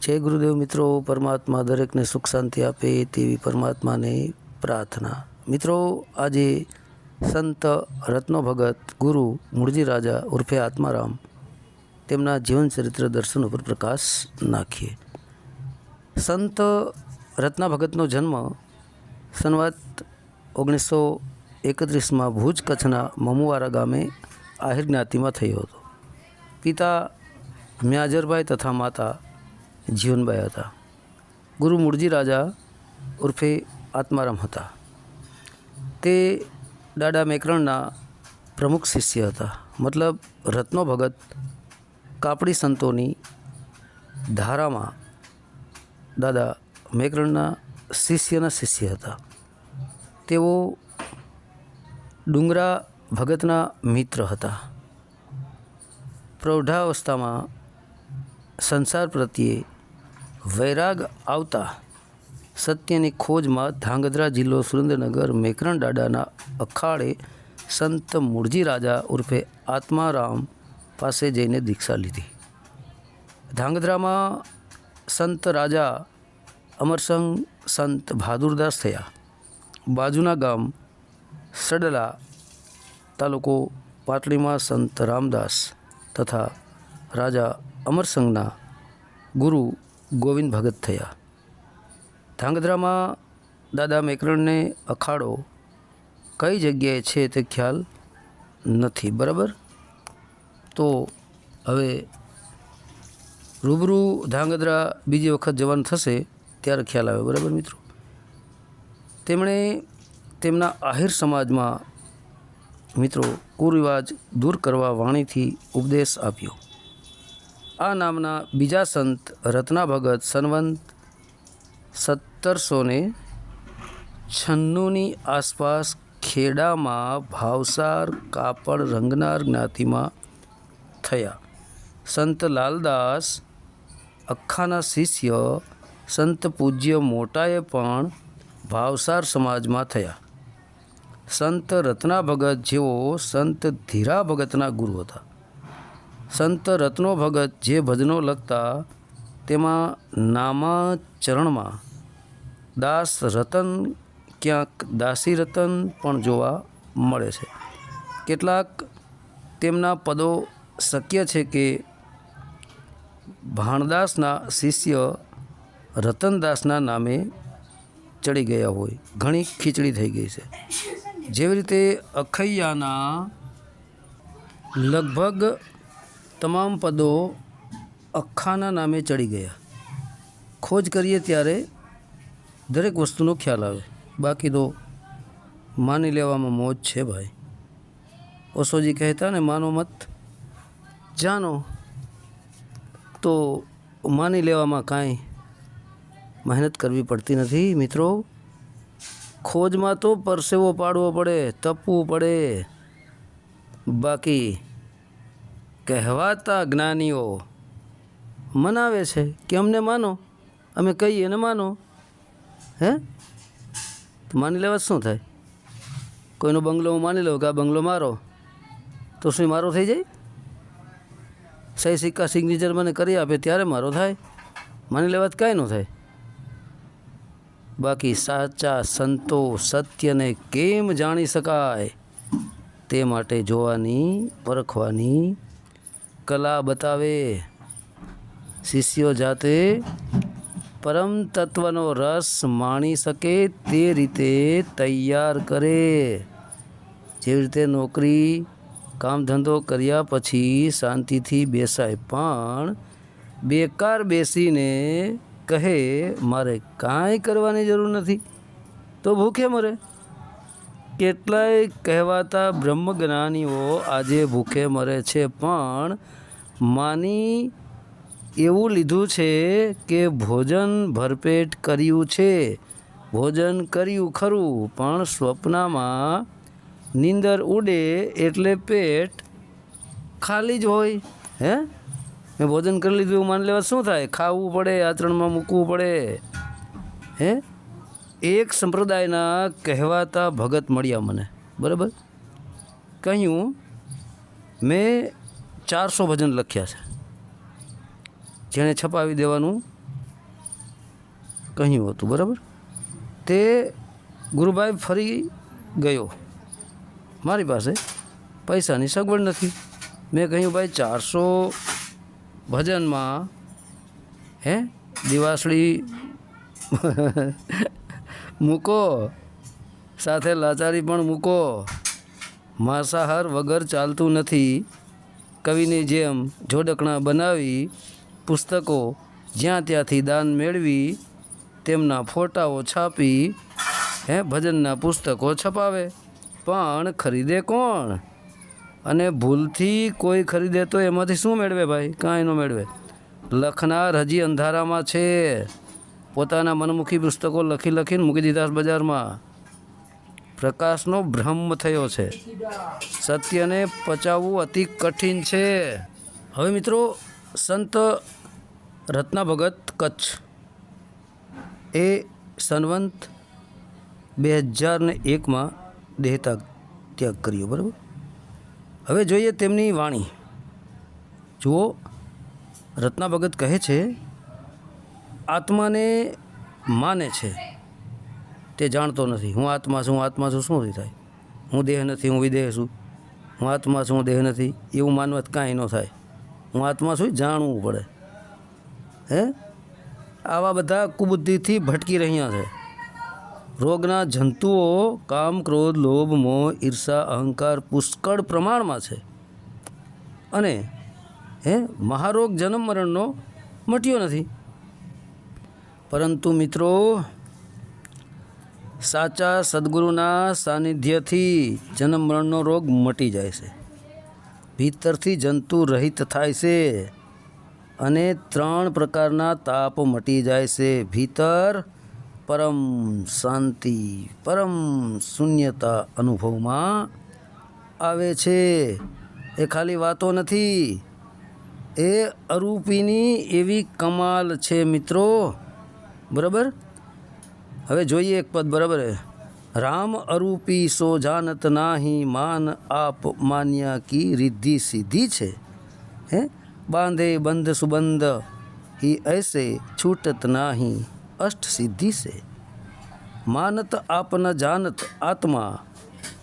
જય ગુરુદેવ મિત્રો, પરમાત્મા દરેકને સુખ શાંતિ આપે તેવી પરમાત્માને પ્રાર્થના. મિત્રો, આજે સંત રત્નો ભગત ગુરુ મૂળજી રાજા ઉર્ફે આત્મારામ તેમના જીવન ચરિત્ર દર્શન ઉપર પ્રકાશ નાખીએ. સંત રત્ના ભગતનો જન્મ સનવત ઓગણીસો એકત્રીસમાં ભુજ કચ્છના મમુવારા ગામે આહિર જ્ઞાતિમાં થયો હતો. પિતા મ્યાજરભાઈ તથા માતા જીવનભાઈ હતા ગુરુ મૂળજી રાજા ઉર્ફે આત્મારામ હતા તે દાદા મેકરણના પ્રમુખ શિષ્ય હતા મતલબ રત્નો ભગત કાપડી સંતોની ધારામાં દાદા મેકરણના શિષ્યના શિષ્ય હતા તેઓ ડુંગરા ભગતના મિત્ર હતા પ્રૌઢાવસ્થામાં સંસાર પ્રત્યે વૈરાગ આવતા સત્યની ખોજમાં ધાંગધ્રા જિલ્લો સુરેન્દ્રનગર મેકરણ દાડાના અખાડે સંત મૂળજી રાજા ઉર્ફે આત્મારામ પાસે જઈને દીક્ષા લીધી. ધાંગધ્રામાં સંત રાજા અમરસંગ સંત બહાદુરદાસ થયા. બાજુના ગામ સડલા તાલુકો પાટલીમાં સંત રામદાસ તથા રાજા અમરસંગના ગુરુ ગોવિંદ ભગત થયા. ધાંગધ્રામાં દાદા મેકરણને અખાડો કઈ જગ્યાએ છે તે ખ્યાલ નથી, બરાબર? તો હવે રૂબરૂ ધાંગધ્રા બીજી વખત જવાનું થશે ત્યારે ખ્યાલ આવે બરાબર મિત્રો? તેમણે તેમના આહિર સમાજમાં મિત્રો કુરિવાજ દૂર કરવા વાણીથી ઉપદેશ આપ્યો. આ નામના બીજા સંત રત્ના ભગત સનવંત સત્તરસો ને છન્નુંની આસપાસ ખેડામાં ભાવસાર કાપડ રંગનાર જ્ઞાતિમાં થયા. સંત લાલદાસ, અખાના શિષ્ય, સંત પૂજ્ય મોટાએ પણ ભાવસાર સમાજમાં થયા. સંત રત્ના ભગત જેઓ સંત ધીરા ભગતના ગુરુ હતા. સંત રત્નો ભગત જે ભજનો લખતા, તેમાં નામાચરણમાં દાસ રતન, ક્યાંક દાસી રતન પણ જોવા મળે છે. કેટલાક તેમના પદો શક્ય છે કે ભાણદાસના શિષ્ય રતનદાસના નામે ચડી ગયા હોય. ઘણી ખીચડી થઈ ગઈ છે. જેવી રીતે અખૈયાના લગભગ તમામ પદો અખ્ખાના નામે ચડી ગયા. ખોજ કરીએ ત્યારે દરેક વસ્તુનો ખ્યાલ આવે. બાકી તો માની લેવામાં મોજ છે ભાઈ. ઓશોજી કહેતા ને, માનો મત. જાનો તો માની લેવામાં કાંઈ મહેનત કરવી પડતી નથી. મિત્રો, ખોજમાં તો પરસેવો પાડવો પડે, તપવું પડે. બાકી કહેવાતા જ્ઞાનીઓ મનાવે છે કે અમને માનો, અમે કહીએ ને માનો. હે? તો માની લેવા શું થાય? કોઈનો બંગલો હું માની લઉં કે આ બંગલો મારો, તો શું મારો થઈ જાય? સહી સિક્કા સિગ્નેચર મને કરી આપે ત્યારે મારો થાય. માની લેવા કાંઈ ન થાય. બાકી સાચા સંતો સત્યને કેમ જાણી શકાય તે માટે જોવાની, પરખવાની કલા બતાવે. શિષ્યો જાતે પરમ તત્વનો રસ માણી શકે તે રીતે તૈયાર કરે. જેવી રીતે નોકરી, કામ ધંધો કર્યા પછી શાંતિથી બેસાય, પણ બેકાર બેસીને કહે, મારે કાંઈ કરવાની જરૂર નથી. તો ભૂખે મરે. કેટલાય કહેવાતા બ્રહ્મજ્ઞાનીઓ આજે ભૂખે મરે છે, પણ માની એવું લીધું છે કે ભોજન ભરપેટ કર્યું છે. ભોજન કર્યું ખરું, પણ સ્વપ્નમાં નીંદર ઉડે એટલે પેટ ખાલી જ હોય. હે? મેં ભોજન કરી લીધું એવું માની લેવા શું થાય? ખાવું પડે, આચરણમાં મૂકવું પડે. હે? એક સંપ્રદાયના કહેવાતા ભગત મળ્યા મને. બરાબર? કહ્યું, મેં ચારસો ભજન લખ્યા છે. જેણે છપાવી દેવાનું કહ્યું હતું, બરાબર? તે ગુરુભાઈ ફરી ગયો. મારી પાસે પૈસાની સગવડ નથી. મેં કહ્યું, ભાઈ, ચારસો ભજનમાં, હે, દિવાસળી મૂકો, સાથે લાચારી પણ મૂકો. માંસાહાર વગર ચાલતું નથી. કવિની જેમ જોડકણા બનાવી પુસ્તકો જ્યાં ત્યાંથી દાન મેળવી, તેમના ફોટાઓ છાપી, હે, ભજનના પુસ્તકો છપાવે. પણ ખરીદે કોણ? અને ભૂલથી કોઈ ખરીદે તો એમાંથી શું મેળવે ભાઈ? કાંઈ ન મેળવે. લખનાર હજી અંધારામાં છે. પોતાના મનમુખી પુસ્તકો લખી લખીને મૂકી દીધા બજારમાં. પ્રકાશનો ભ્રમ થયો છે. સત્યને પચાવવું અતિ કઠિન છે. હવે મિત્રો, સંત રત્ના ભગત કચ્છ એ સનવંત બે હજારને એકમાં દેહતા ત્યાગ કર્યો, બરાબર? હવે જોઈએ તેમની વાણી. જુઓ રત્ના ભગત કહે છે, આત્માને માને છે. તે જાણતો નથી. હું આત્મા છું, હું આત્મા છું, શું થાય? હું દેહ નથી, હું વિદેહ છું. હું આત્મા છું, હું દેહ નથી. એવું માનવા કાંઈ ન થાય. હું આત્મા છું જાણવું પડે. હે? આવા બધા કુબુદ્ધિથી ભટકી રહ્યા છે. રોગના જંતુઓ, કામ, ક્રોધ, લોભ, મોહ, ઈર્ષા, અહંકાર, પુષ્કળ પ્રમાણમાં છે. અને, હે? મહારોગ જન્મ મરણનો મટ્યો નથી. પરંતુ મિત્રો સાચા સદગુરુના સાનિધ્યથી જન્મ મરણનો રોગ મટી જાય છે. ભીતરથી જંતુ રહિત થાય છે અને ત્રણ પ્રકારના તાપ મટી જાય છે. ભીતર પરમ શાંતિ, પરમ શૂન્યતા અનુભવમાં આવે છે. એ ખાલી વાતો નથી. એ અરૂપીની એવી કમાલ છે મિત્રો. બરાબર? હવે જોઈએ એક પદ બરાબર હે રામ અરૂપી સો જાનત નાહી માન આપ માન્યા કી રિદ્ધિ સીધી છે હે બાંધે બંધ સુબંધ ही ऐसे छूटत नाही अष्ट सिद्धि से मानत आप न जानत आत्मा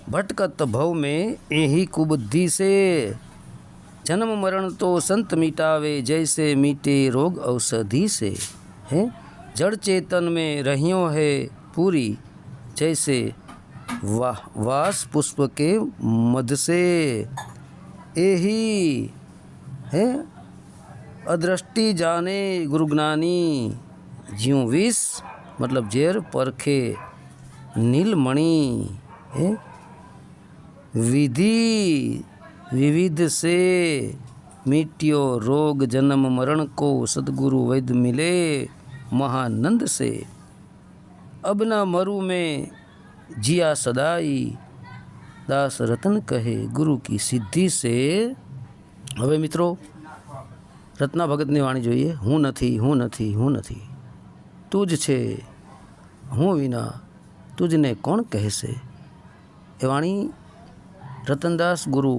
भटकत भव में यही कुबुद्धि से जन्म मरण तो संत मिटावे जैसे मीटे रोग औषधि से है जड़ चेतन में रहियो है पूरी, जैसे वाह वास पुष्प के मध से। यही है? अदृष्टि जाने गुरुज्ञानी ज्यों विष मतलब जेर, परखे, नीलमणि, है? विधि, विविध से मिट्यो रोग जन्म मरण को सदगुरु वैद्य मिले। महानंद से अब न मरु में जिया सदाई दास रतन कहे गुरु की सिद्धि से હવે મિત્રો રત્ના ભગતની વાણી જોઈએ હું નથી હું નથી હું નથી તું જ છે હું વિના તુજને કોણ કહેશે એ વાણી રતનદાસ ગુરુ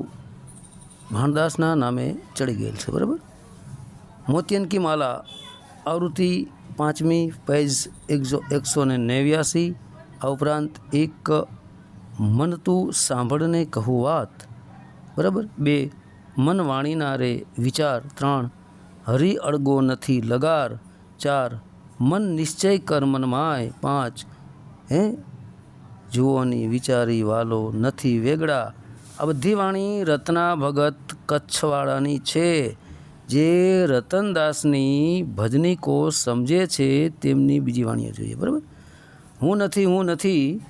ભાણદાસના નામે ચડી ગયેલ છે બરાબર મોતિયન કી માલા આવૃત્તિ પાંચમી પેજ એકસો એકસો ને નેવ્યાસી. આ ઉપરાંત એક મન તું સાંભળને કહું વાત. બરાબર? બે, મન વાણીના રે વિચાર. ત્રણ, હરી અળગો નથી લગાર. ચાર, મન નિશ્ચય કર મનમાય પાંચ, હે? જુઓની વિચારી વાલો નથી વેગળા આ બધી વાણી રત્ના ભગત કચ્છવાળાની છે. જે રતનદાસની ભજનીકો સમજે છે તેમની બીજી વાણીઓ જોઈએ, બરાબર? હું નથી હું નથી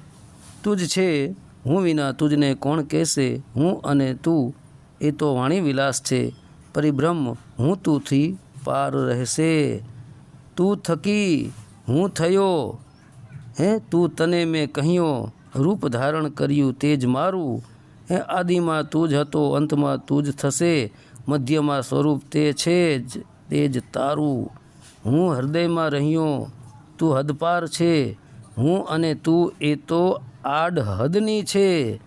તું જ છે, હું વિના તુજને કોણ કહેશે? હું અને તું, એ તો વાણી વિલાસ છે પરિબ્રહ્મ હું તુંથી પાર રહેશે. તું થકી, હું થયો, હે, તું તને મેં કહ્યો, રૂપ ધારણ કર્યું તે જ મારું. હે, આદિમાં તું જ હતો, અંતમાં તું જ થશે. મધ્યમાં સ્વરૂપ તે છે જ, તે જ તારું. હું હૃદયમાં રહ્યો, તું હદપાર છે. હું અને તું એ તો આડ હદની છે.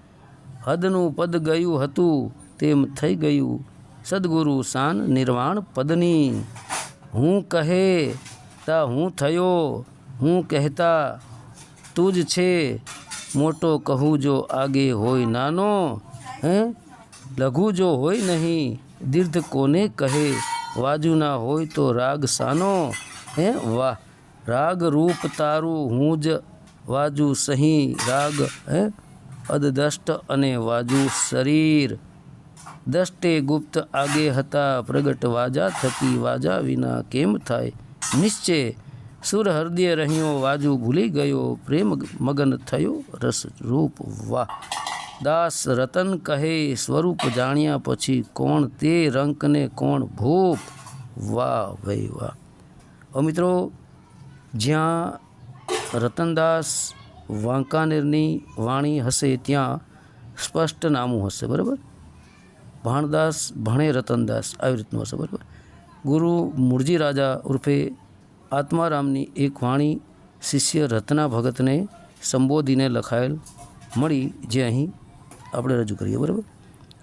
હદનું પદ ગયું હતું, તેમ થઈ ગયું. સદગુરુ શાન નિર્વાણ પદની. હું કહે, તા હું થયો, હું કહેતા, તું જ છે. મોટો કહું જો આગે હોય નાનો, હે? લઘુ જો હોય નહીં દીર્ઘ કોને કહે? વાજુ ના હોય તો રાગ સાનો? હે, વાહ. રાગ રૂપ તારું હું જ વાજુ સહી રાગ, હે? અદદષ્ટ અને વાજુ શરીર. દષ્ટે ગુપ્ત આગે હતા, પ્રગટ વાજા થકી વાજા વિના કેમ થાય? નિશ્ચય સુર હૃદય રહ્યો, વાજુ ભૂલી ગયો, પ્રેમ મગન થયો રસ રૂપ, વાહ. દાસ રતન કહે, સ્વરૂપ જાણ્યા પછી કોણ તે રંકને કોણ ભૂપ? વાહ ભાઈ વાહ. હવે મિત્રો, જ્યાં રતનદાસ વાંકાનેરની વાણી હશે, ત્યાં સ્પષ્ટ નામું હશે, બરાબર? ભાણદાસ ભણે રતનદાસ, આવી રીતનું હશે, બરાબર? ગુરુ મૂળજી રાજા ઉર્ફે આત્મારામની એક વાણી શિષ્ય રત્ના ભગતને સંબોધીને લખાયેલ મળી, જે અહીં આપણે રજૂ કરીએ, બરાબર?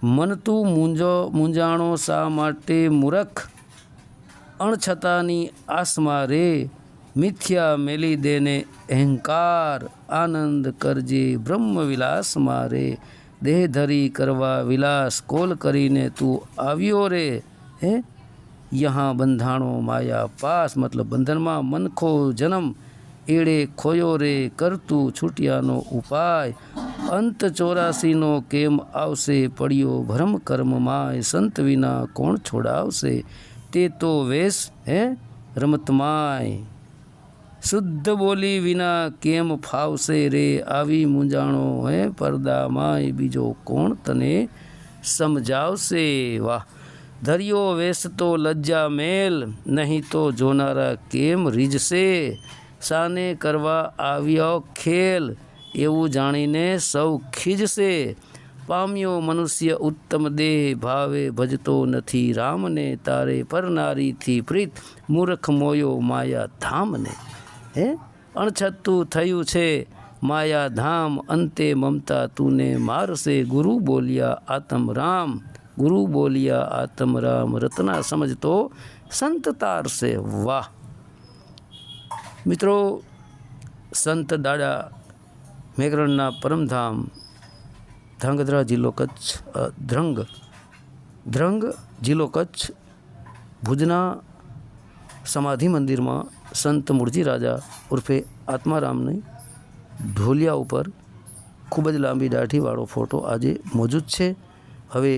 મન તું મૂંઝો, મૂંઝાણો શા માટે મૂરખ? અણછતાની આસમાં રે, મિથ્યા મેલી દેને અહંકાર, આનંદ કરજે બ્રહ્મ વિલાસ મારે. દેહ ધરી કરવા વિલાસ, કોલ કરીને તું આવ્યો રે. હે? યહાં બંધાણો માયા પાસ, મતલબ બંધનમાં મનખો જન્મ. એળે ખોયો રે, કરતું છૂટ્યાનો ઉપાય. અંત ચોરાસીનો કેમ આવશે પડ્યો ભરમ કર્મમાય સંત વિના કોણ છોડાવશે? તે તો વેશ, હે? રમતમાય શુદ્ધ બોલી વિના કેમ ફાવશે રે? આવી મૂંઝાણો, હે? પડદામાંય બીજો કોણ તને સમજાવશે? વાહ! ધર્યો વેશ તો લજ્જા મેલ, નહીં તો જોનારા કેમ રીઝશે? સાને કરવા આવ્યો ખેલ એવું જાણીને સૌ ખીજશે. પામ્યો મનુષ્ય ઉત્તમ દેહ, ભાવે ભજતો નથી રામને, તારે પરનારીથી પ્રીત મૂર્ખ મોયો માયા ધામને. હે? અણછતું થયું છે, માયા ધામ, અંતે મમતા તુને મારશે. ગુરુ બોલ્યા આતમ રામ, ગુરુ બોલ્યા આતમ રામ. રત્ના સમજતો, સંત તારશે વાહ. મિત્રો, સંત દાડા મેઘરણના પરમધામ, ધ્રાંગધ્રા જિલ્લો કચ્છ ધ્રંગ ધ્રંગ જિલ્લો કચ્છ, ભુજના સમાધિ મંદિરમાં સંત મૂળજી રાજા ઉર્ફે આત્મારામની ઢોલિયા ઉપર ખૂબ જ લાંબી દાઢીવાળો ફોટો આજે મોજૂદ છે. હવે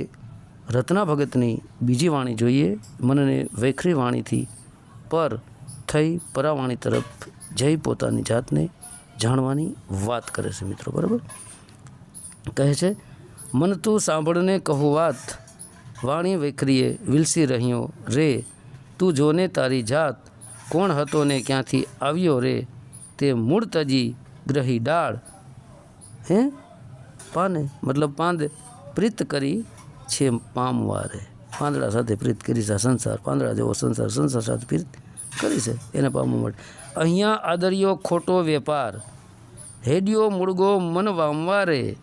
રત્ના ભગતની બીજી વાણી જોઈએ, મનને વેખરી વાણીથી પર થઈ પરાવાણી તરફ જઈ પોતાની જાતને જાણવાની વાત કરે છે મિત્રો, બરાબર? કહે છે, મન તું સાંભળને કહું વાત, વાણી વેખરીએ વિલસી રહ્યો રે, તું જોને તારી જાત, કોણ હતો ને ક્યાંથી આવ્યો રે, તે મૂળ તજી ગ્રહી ડાળ. હે? પાને? મતલબ પાંદ પ્રીત કરી છે પામવારે પાંદડા સાથે પ્રીત કરી છે સંસાર, પાંદડા જેવો સંસાર સંસાર સાથે પ્રીત કરી છે, એને પામવા માટે. અહીંયા આદર્યો ખોટો વેપાર. હેડિયો મુળગો મન વામવારે.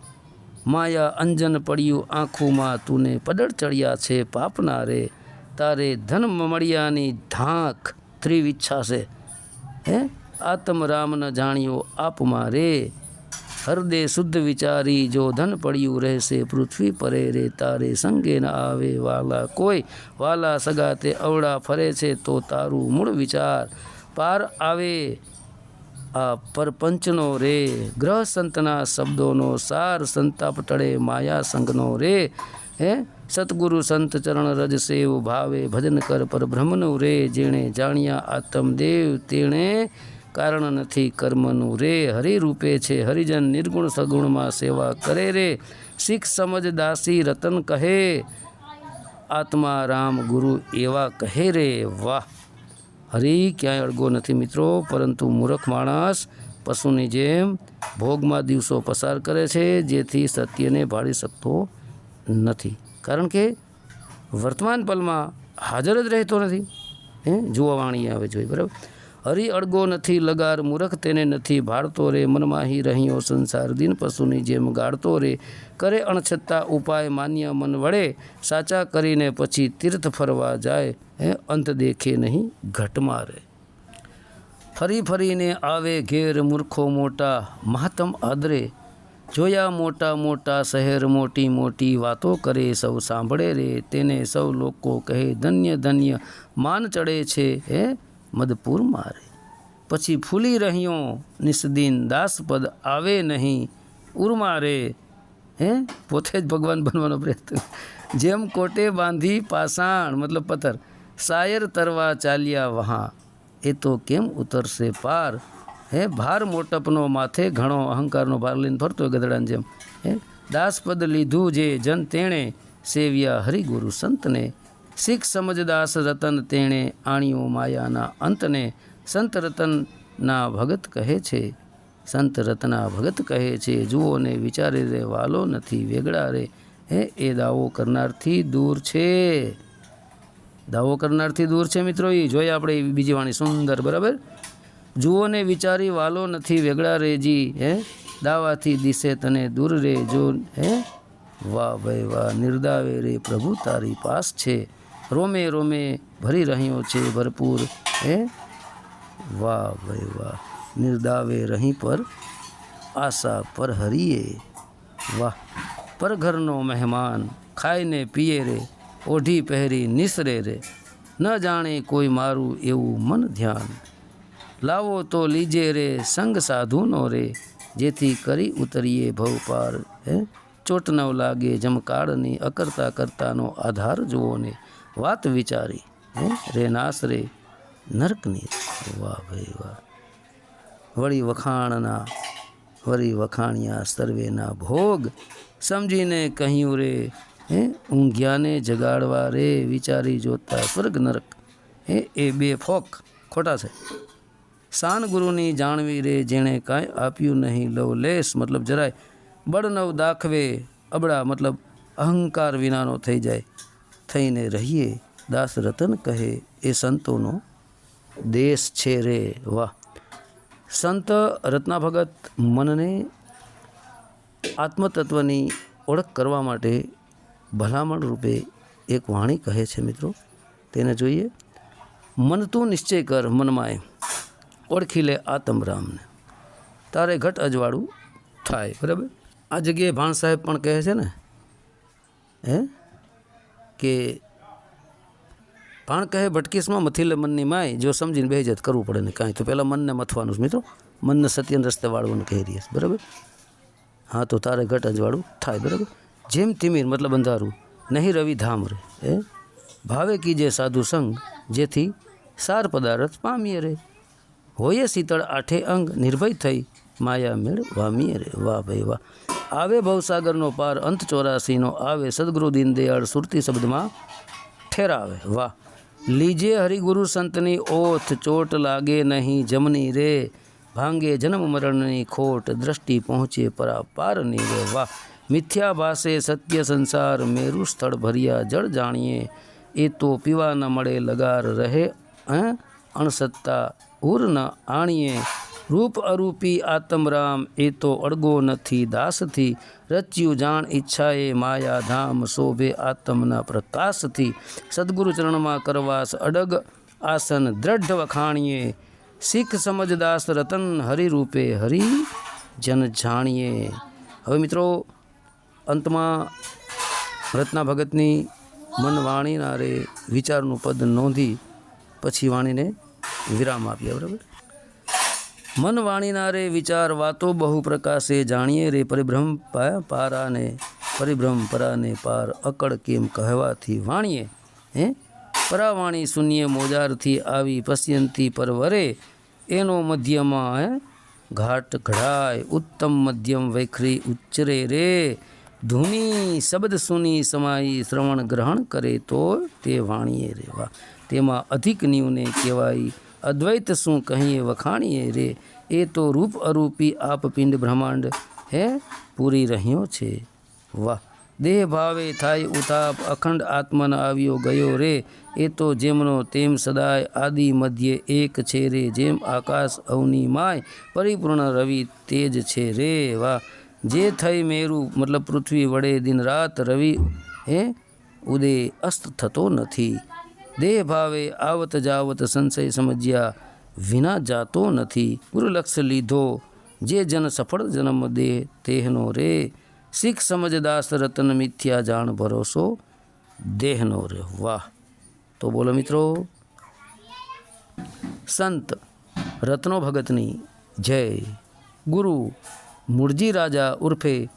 માયા અંજન પડ્યું આંખોમાં, તુને પડળ ચડ્યા છે પાપના રે તારે ધન મળ્યાની ધાંક ત્રિવિચ્છા છે. હે? આત્મ રામ ન જાણ્યો આપમાં રે હૃદય શુદ્ધ વિચારી જો ધન પડ્યું રહેશે, પૃથ્વી પરે રે, તારે સંગે ન આવે વાલા. કોઈ વાલા સગા તે અવળા ફરે છે તો તારું મૂળ વિચાર પાર આવે. આ પરપંચનો રે, ગ્રહ સંતના શબ્દોનો સાર સંતાપ ટળે, માયા સંગનો રે. હે સતગુરુ સંત ચરણ રજ સેવ ભાવે, ભજન કર પર બ્રહ્મનું રે. જેણે જાણ્યા આત્મદેવ, તેણે કારણ નથી, કર્મનું રે હરિરૂપે છે, હરિજન નિર્ગુણ સગુણમાં સેવા કરે રે. શીખ સમજ દાસી રતન કહે, આત્મા રામ ગુરુ એવા કહે રે. વાહ! હરી ક્યાંય અડગો નથી મિત્રો, પરંતુ મૂર્ખ માણસ પશુની જેમ ભોગમાં દિવસો પસાર કરે છે, જેથી સત્યને ભાળી શકતો નથી. કારણ કે વર્તમાન પલમાં હાજર જ રહેતો નથી. હે? જોવા વાણી આવે જોઈએ બરાબર? હરી અડગો નથી, લગાર મૂરખ તેને નથી ભાળતો રે. મનમાહી રહ્યો સંસાર, દિન પશુની જેમ ગાળતો રે. કરે અણછતા ઉપાય માન્ય મન વડે સાચા કરીને પછી તીર્થ ફરવા જાય. હે, અંત દેખે નહીં, ઘટમાં રહે. ફરી ફરીને આવે ઘેર મૂર્ખો મોટા, મહાત્મ આદરે. જોયા મોટા મોટા શહેર મોટી મોટી વાતો કરે, સૌ સાંભળે રે. તેને સૌ લોકો કહે, ધન્ય ધન્ય, માન ચડે છે. હે મદપુર મારે. પછી ફૂલી રહ્યો નિસ્દિન દાસપદ આવે નહીં. ઉર્મા રે હે? પોતે જ ભગવાન બનવાનો પ્રયત્ન. જેમ કોટે બાંધી પાષાણ, મતલબ પથ્થર શાયર તરવા ચાલ્યા વહાં. એ તો કેમ ઉતરશે પાર? હે? ભાર મોટપનો માથે ઘણો અહંકારનો ભાર લઈને ફરતો ગધડાની જેમ. હે? દાસપદ લીધું જે જન તેણે, સેવ્યા હરિગુરુ સંતને. શીખ સમજદાસ રતન તેણે આણીઓ માયાના અંતને સંત રતનના ભગત કહે છે. સંત રતના ભગત કહે છે, જુઓ ને વિચારે રે, વાલો નથી વેગડા રે. હે, એ દાવો કરનારથી દૂર છે. દાવો કરનારથી દૂર છે મિત્રો એ જોઈએ આપણે બીજી વાણી સુંદર, બરાબર? જુઓ ને વિચારી, વાલો નથી વેગળા રેજી હે, દાવાથી દિશે તને દૂર રે જો. હે, વાહ ભાઈ વાહ, નિર્દાવે રે પ્રભુ તારી પાસ છે. રોમે રોમે ભરી રહ્યો છે ભરપૂર એ વાહ ભાઈ વાહ, નિર્દાવે રહી પર આશા પર હરીએ. વાહ પર ઘરનો મહેમાન ખાઈને પીએ રે, ઓઢી પહેરી નિસરે રે. ન જાણે કોઈ મારું એવું મન ધ્યાન. લાવો તો લીજે રે, સંગ સાધુનો રે, જેથી કરી ઉતરીએ ભવપાર, હે? ચોટ ન લાગે જમકાળની અકર્તા કરતાનો આધાર જુઓ ને વાત વિચારી, હે? રે નાસ રે, નરકની વાહ ભાઈ વાહ વળી વખાણના, વળી વખાણ્યા સર્વેના ભોગ સમજીને કહ્યું રે, હે? ઊંઘ્યાને જગાડવા રે વિચારી જોતા સ્વર્ગ નરક, હે? એ બે ફોક ખોટા છે. સાન ગુરુની જાણવી રે જેણે કાંઈ આપ્યું નહીં, લવ લેસ મતલબ જરાય બળનવ દાખવે અબડા મતલબ અહંકાર વિનાનો થઈ જાય. થઈને રહીએ, દાસ રતન કહે એ સંતોનો દેશ છે રે, વાહ. સંત રત્ના ભગત મનને આત્મતત્વની ઓળખ કરવા માટે ભલામણ રૂપે એક વાણી કહે છે મિત્રો, તેને જોઈએ. મન તું નિશ્ચય કર, મનમાય, ઓળખી લે આતમરામને તારે ઘટ અજવાળું થાય, બરાબર? આ જગ્યાએ ભાણ સાહેબ પણ કહે છે ને, હે? કે ભાણ કહે ભટકીસમાં મથીલે મનની માય, જો સમજીને બેજત કરવું પડે ને કાંઈ. તો પહેલાં મનને મથવાનું છે મિત્રો. મનને સત્યન રસ્તે વાળવાનું કહી રહ્યા છે. બરાબર? હા, તો તારે ઘટ અજવાળું થાય, બરાબર? જેમ તિમિર મતલબ અંધારું, નહીં રવિ ધામ રે. એ ભાવે કીજે સાધુ સંગ, જેથી સાર પદાર્થ પામીએ રે. હોઈએ શીતળ આઠે અંગ, નિર્ભય થઈ માયા મેળ વામીએ રે. વાહ ભાઈ વાહ. આવે ભવસાગરનો પાર અંત ચોરાસીનો આવે સદગુરુ દીનદયાળ સુરતી શબ્દમાં ઠેરાવે. વાહ. લીજે હરિગુરુ સંતની ઓથ ચોટ લાગે નહીં જમની રે. ભાંગે જન્મ મરણની ખોટ દ્રષ્ટિ પહોંચે પરા પારની રે. વાહ. મિથ્યા ભાષે સત્ય સંસાર મેરુ સ્થળ ભર્યા જળ જાણીએ. એ તો પીવા ન મળે લગાર રહે અણસત્તા ઉર ન આણીએ. રૂપ અરૂપી આતમરામ, એ તો અડગો નથી દાસથી. રચ્યું જાણ ઈચ્છાએ માયા ધામ શોભે આત્મના પ્રકાશથી. સદગુરુ ચરણમાં કરવાસ અડગ આસન દ્રઢ વખાણીએ. શીખ સમજદાસ રતન હરિરૂપે હરી જન જાણીએ. હવે મિત્રો, અંતમાં રત્ના ભગતની મન વાણીના રે વિચારનું પદ નોંધી પછી વાણીને વિરામ આપ્યા બરાબર? મન વાણીના રે વિચાર વાતો બહુ પ્રકાશે. જાણીએ રે પરિભ્રમ પારાને, પરિભ્રમ પરાને પાર અકળ કેમ કહેવાથી વાણીએ. હે? પરાવાણી શૂન્ય મોજારથી આવી પશ્યંતી પરવરે. એનો મધ્યમાં, હે? ઘાટ ઘડાય, ઉત્તમ મધ્યમ વૈખરી ઉચ્ચરે રે. ધૂની શબ્દ સુની સમાઈ શ્રવણ ગ્રહણ કરે તો તે વાણીએ રેવા તેમાં અધિક નીવને કહેવાય અદ્વૈત શું કહીએ, વખાણીએ રે? એ તો રૂપ અરૂપી આપ પિંડ બ્રહ્માંડ, હે? પૂરી રહ્યો છે. વાહ. દેહ ભાવે થાય ઉતાપ, અખંડ આત્મન આવ્યો ગયો રે. એ તો જેમનો તેમ સદાય આદિ મધ્ય એક છે રે. જેમ આકાશ અવની માય, પરિપૂર્ણ રવિ તેજ છે રે. વાહ. જે થઈ મેરું, મતલબ પૃથ્વી વડે દિન રાત રવિ, હે? ઉદય અસ્ત થતો નથી. દેહ ભાવે આવત જાવત સંશય સમજ્યા વિના જાતો નથી. ગુરુલક્ષ લીધો. જે જન સફળ જન્મ દે તેહનો રે. શીખ સમજદાસ રતન મિથ્યા જાણ ભરોસો દેહનો રે. વાહ. તો બોલો મિત્રો. સંત રત્નો ભગતની જય. ગુરુ મૂળજી રાજા ઉર્ફે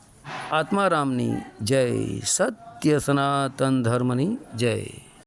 આત્મારામની જય. સત્ય સનાતન ધર્મની જય.